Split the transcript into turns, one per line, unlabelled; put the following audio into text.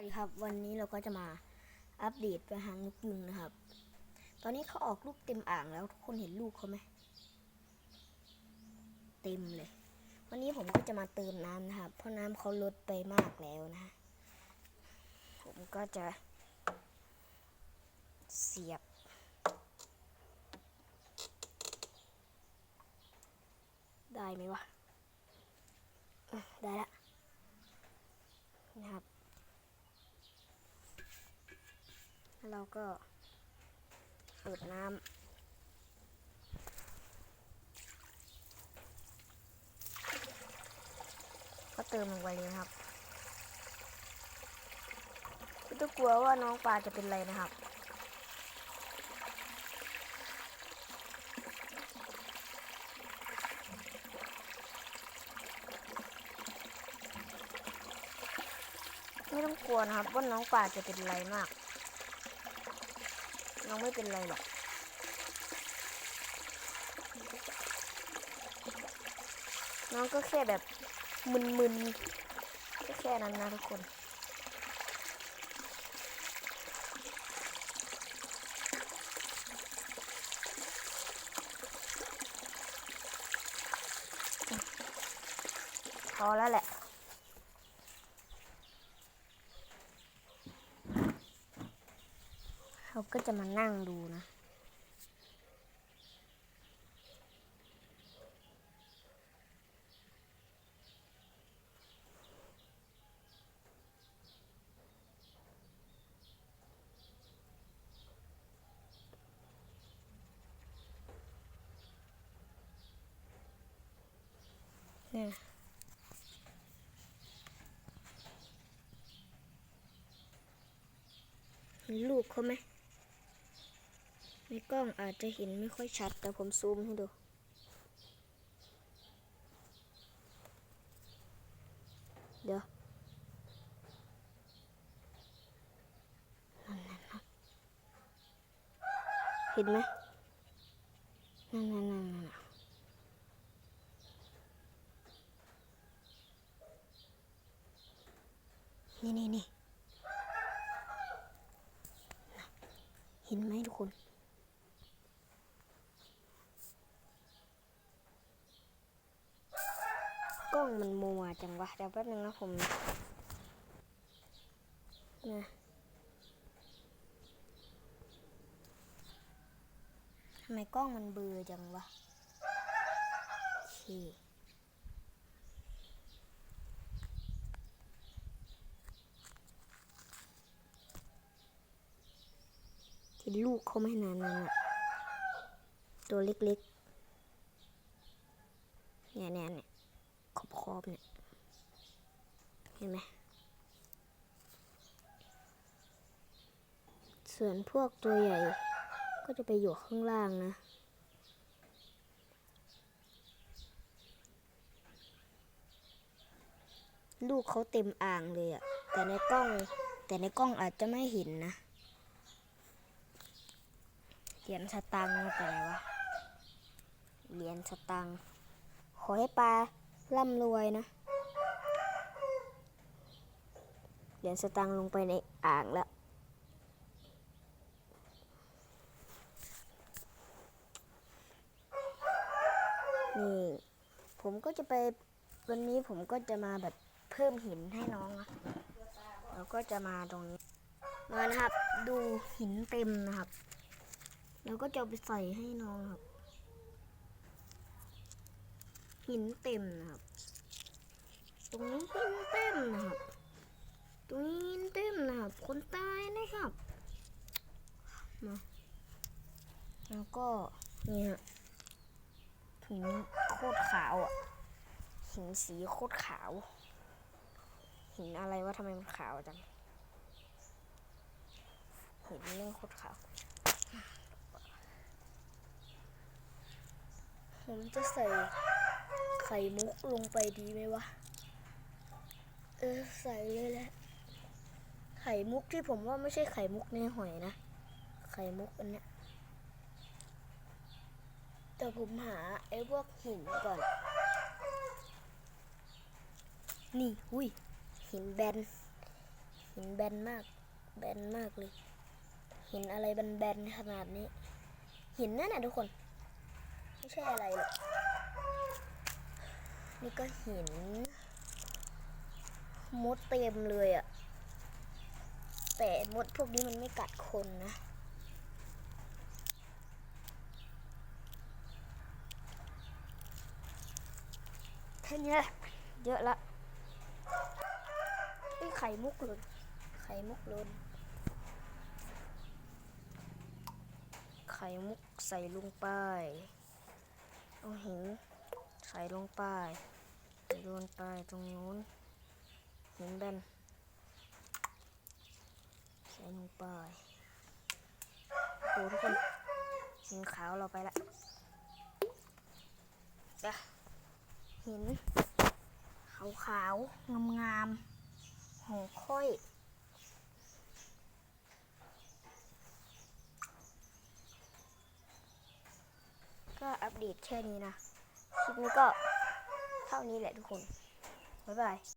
วัสดีครับ วันนี้เราก็จะมาอัปเดตไปหางนกยุงนะครับ ตอนนี้เขาออกลูกเต็มอ่างแล้วทุกคนเห็นลูกเขาไหมเต็มเลย วันนี้ผมก็จะมาเติมน้ำนะครับ เพราะน้ำเขาลดไปมากแล้วนะ ผมก็จะ เสียบ ได้ไหมวะะได้ละนะครับ แล้วเราก็เปิดน้ำก็เติมลงไปเลยครับไม่ต้องกลัวว่าน้องปลาจะเป็นไรนะครับ ไม่ต้องกลัวนะครับว่าน้องปลาจะเป็นไรมาก น้องไม่เป็นไรหรอกน้องก็แค่แบบมึนๆก็แค่นั้นนะทุกคน พอแล้วแหละ เขาก็จะมานั่งดูนะ เนี่ยเห็นลูกเขาไหม ในกล้องอาจจะเห็นไม่ค่อยชัด แต่ผมซูมให้ดู เดี๋ยวนั่นนั่นนั่นเห็นไหมนั่นนั่นนั่นนั่นนี่นี่นี่เห็นไหมทุกคน กล้ องมันมัวจังวะเดี๋ยวแป๊บนึงนะผมนะทำไมกล้องมันเบลอจังวะโอเคที่ลูกเขาไม่นานนั่นอะตัวเล็กๆ เนี่ยเนี่ยเนี่ย ขอบขอบเนี่ยเห็นไหมส่วนพวกตัวใหญ่ก็จะไปอยู่ข้างล่างนะลูกเขาเต็มอ่างเลยอะแต่ในกล้อง แต่ในกล้องอาจจะไม่เห็นนะเหรียญสตังค์มาจากไหนวะเหรียญสตังค์ขอให้ปลา ร่ำรวยนะ เหรียญสตังค์ลงไปในอ่างแล้ว นี่ ผมก็จะไปวันนี้ผมก็จะมาแบบเพิ่มหินให้น้องนะเราก็จะมาตรงนี้ มานะครับ ดูหินเต็มนะครับ แล้วก็จะไปใส่ให้น้องครับ หินเต็มนะครับ ตรงนี้หินเต็มนะครับ ตรงนี้หินเต็มนะครับ คนตายนะครับมาแล้วก็นี่ฮะหินโคตรขาวอะหินสีโคตรขาว หินอะไรวะทำไมมันขาวจังหินเรื่องโคตรขาวผมจะใส่ ไข่มุกลงไปดีไหมวะ เออใส่เลยแหละ ไข่มุกที่ผมว่าไม่ใช่ไข่มุกในหอยนะ ไข่มุกอันเนี้ย แต่ผมหาไอ้พวกหินก่อน นี่อุ้ยหินแบน หินแบนมาก แบนมากเลย หินอะไรแบนๆขนาดนี้ หินนั่นน่ะทุกคน ไม่ใช่อะไรหรอก นี่ก็หินมดเต็มเลยอะแต่มดพวกนี้มันไม่กัดคนนะแค่นี้เยอะละไอ้ไข่มุกหล่นไข่มุกหล่นไข่มุกใส่ลงไป เอาหิน ใส่ลงไปโยนไปตรงนู้นเหินแบนใส่ลงไปโอ้ทุกคนหินขาวเราไปละจ้ะหินขาวขาวงามงามๆของค่อยก็อัปเดตแค่นี้นะ ลิปนี้ก็เท่านี้แหละทุกคน บ๊ายบาย